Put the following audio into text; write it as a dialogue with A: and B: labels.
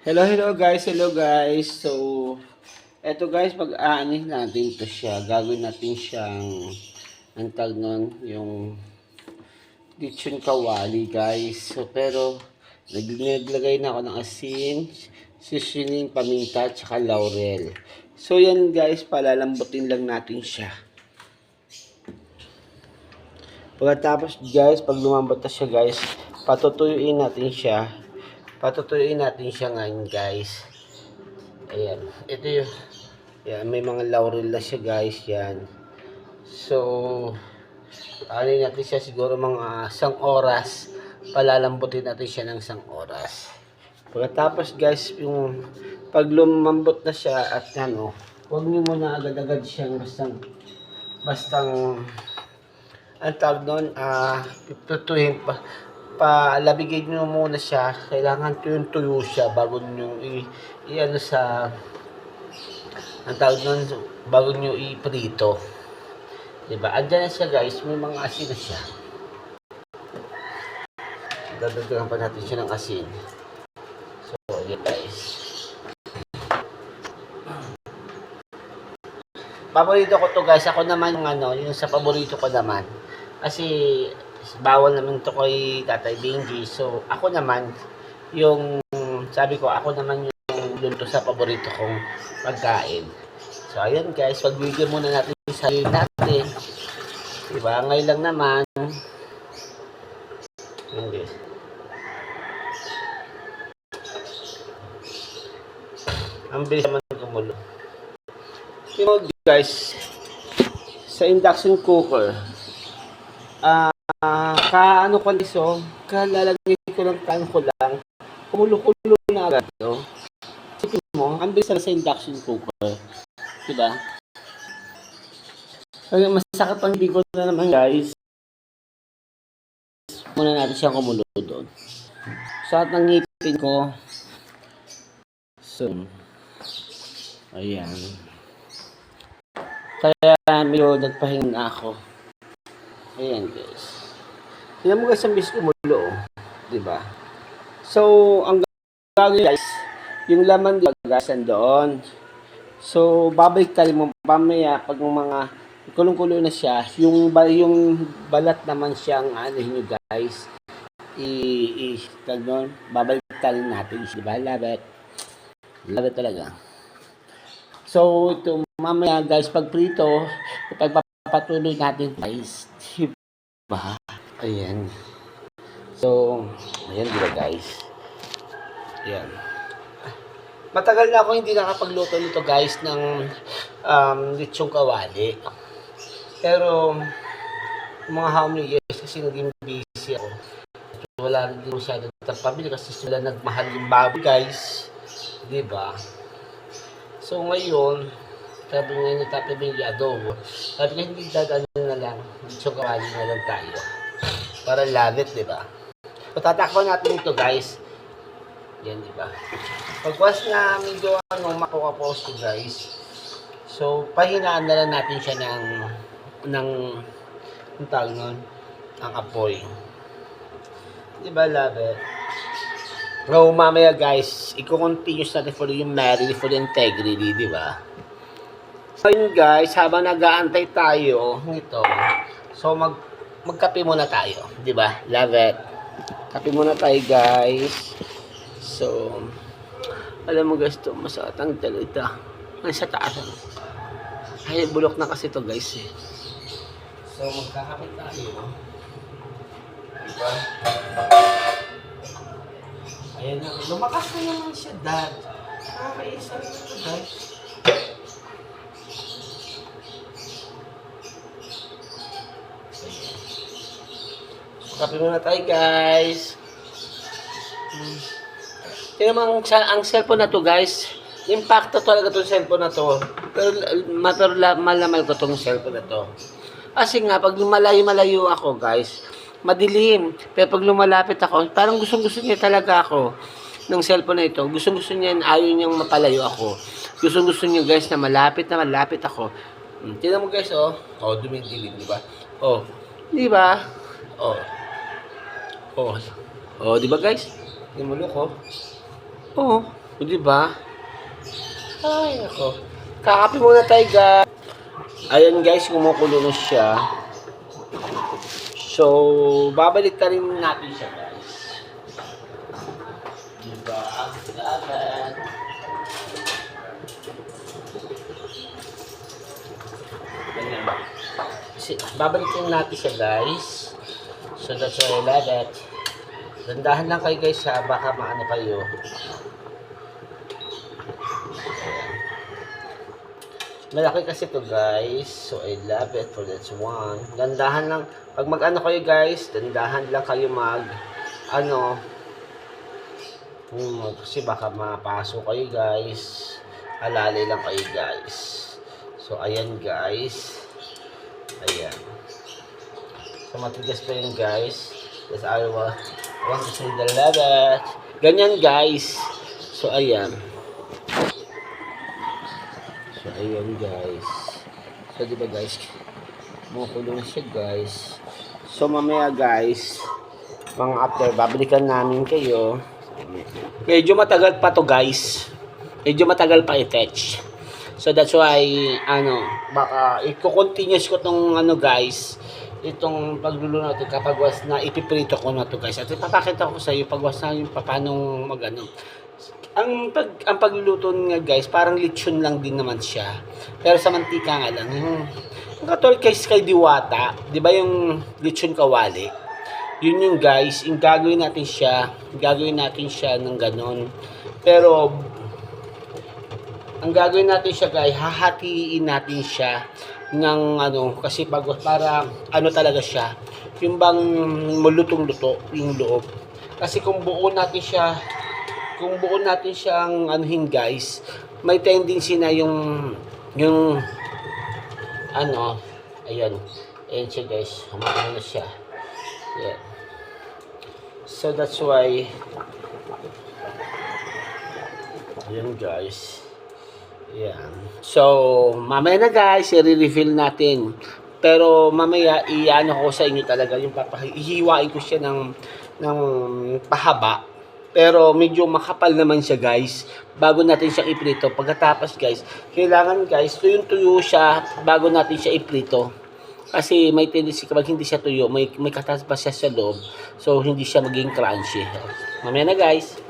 A: Hello, hello guys, hello guys. So, eto guys, pag-aanis natin to siya. Gagawin natin siyang, ang tag nun, yung lechon kawali guys. So, pero, naglagay na ako ng asin, sisiling, paminta, tsaka laurel. So, yan guys, palalambutin lang natin siya. Pagkatapos guys, pag lumambot na siya guys, patutuyuin natin siya. Patutuyuin natin siya ngayon guys. Ayan. Ito yung, yan, may mga laurel na siya guys, yan. So, ano natin siya siguro mga isang oras. Palalambutin natin siya ng isang oras. Pagkatapos guys, yung pag lumambot na siya at ano, huwag niyo muna agad-agad siyang bastang bastang ang tawag doon, ah, tutuhin pa, palabigin nyo muna siya, kailangan tuyong tuyo siya bago nyo i, i ano sa, ang tawag doon, bago nyo i-prito. Diba? Andyan na siya guys, may mga asin na siya. Dadagdagan pa natin siya ng asin. So, yun guys. Paborito ko to guys. Ako naman yung ano, yung sa paborito ko naman. Kasi bawal naman to kay Tatay Benji. So ako naman yung sabi ko ako naman yung dun to sa paborito kong pagkain. So ayun guys, pagbigyan muna natin sarili natin. Diba? Ngayon lang naman. Yun guys. Ang bilis naman kumulo. You know, guys, sa induction cooker, ah, ka ano ko liso, kalalagay ko lang kain ko lang, kumulo-kulo na agad, no? Isipin mo, ang bilis na sa induction cooker. Diba? Kaya masakit ang bigot na naman, guys. Muna natin siyang kumulo doon. Sa at ng ngipin ko, so, ayan. Kaya medyo nagpahinga na ako. Ayan guys. Tignan mo guys ang bis kumulo. oh. Diba? So, ang gagawin guys, yung laman dito guys doon. So, babalik tayo mo pamaya pag mga kulong-kulo na siya, yung, ba, yung balat naman siyang ano nyo guys, i, i, tag doon, babalik tayo natin, di ba? Love it. Love it talaga. So, ito, mamaya guys, pag prito, ipagpapatuloy natin guys. Diba? Ayan. So, ayan diba guys? Ayan. Matagal na ako hindi nakapagluto nito guys ng um, lechong kawali. Pero, mga how many years kasi naging busy ako. Wala rin din masyado ng pamilya kasi sila nagmahal yung baboy guys. Diba? So ngayon, sabi nga ni Tata adobo. Sabi ko hindi dadaan na lang. So kawali na lang tayo. Para labit, di ba? So natin ito guys. Yan, di ba? Pagwas na medyo ano, makukapos ko guys. So, pahinaan na lang natin siya ng ng ang tawag nun, ang apoy. Di ba, love it? So, mamaya guys, i-continuous natin for yung marriage, for integrity, di ba? So, yun guys, habang nag-aantay tayo nito, so mag magkape muna tayo, di ba? Love it. Kape muna tayo guys. So, alam mo guys, to masakit ang talita. Ay, sa taas. Ay, bulok na kasi to guys eh. So, magkakape tayo. Diba? Ayan na. Lumakas na naman siya, dad. Nakakaisa rin ito, guys. Kape muna tayo, guys. Hmm. Tingnan mo ang, ang cellphone na to, guys. Impacto talaga tong cellphone na to. Pero, ma- malamal ko tong cellphone na to. Kasi nga, pag lumalayo-malayo ako, guys, madilim. Pero pag lumalapit ako, parang gustong-gusto niya talaga ako ng cellphone na ito. Gustong-gusto niya, ayaw niyang mapalayo ako. Gustong-gusto niya, guys, na malapit na malapit ako. Hmm, tingnan mo, guys, oh. Oh, dumidilim, di ba? Oh, di ba? Oh. Oh. Oh, di ba, guys? Yung mulok, oh. Oh. O, di ba? Ay, ako. Kakape muna tayo, guys. Ayan, guys, kumukulo na siya. So, babalik ka rin natin siya, guys. Di ba? Ang laban. Ganyan. Kasi, babalikin natin siya, guys. So, that's why I love it. Dandahan lang kayo, guys, ha. Baka maano kayo. Malaki kasi to guys. So, I love it for that's one. Dandahan lang. Pag mag-ano kayo guys, dandahan lang kayo mag, ano, hmm, kasi baka mapasok kayo guys. Alalay lang kayo guys. So, ayan guys. Ayan. So, matigas pa yun guys. That's I the love it. Ganyan guys. So, ayan. So, ayun guys. So, di ba guys, kumukulo na siya guys. So, mamaya guys, mga after, babalikan namin kayo. Medyo matagal pa to guys. Medyo matagal pa i-fetch. So, that's why, ano, baka, i-continuous ko tong, ano guys, itong pagluluto natin kapag was na ipiprito ko na to guys. At ipapakita ko sa iyo pag was na yung paano mag, ano, ang pag ang pagluluto nga guys, parang lechon lang din naman siya. Pero sa mantika nga lang. Yung, yung katulad kay kay Diwata, 'di ba yung lechon kawali? Yun yung guys, yung gagawin natin siya, gagawin natin siya ng ganon. Pero ang gagawin natin siya guys, hahatiin natin siya ng ano, kasi pag para ano talaga siya, yung bang mulutong-luto yung loob. Kasi kung buo natin siya kung buo natin siyang anuhin guys, may tendency na yung yung ano, ayun. Ayun siya guys, humahal na siya. Yeah. So that's why ayun guys. Yan. So, mamaya na guys, i-refill natin. Pero mamaya, i-ano ko sa inyo talaga yung papahihiwain ko siya ng, ng pahaba. Pero medyo makapal naman siya guys. Bago natin siya iprito. Pagkatapos guys, kailangan guys, tuyong-tuyo siya bago natin siya iprito. Kasi may tendency kapag hindi siya tuyo, may, may katas siya sa loob. So, hindi siya maging crunchy. Mamaya na guys.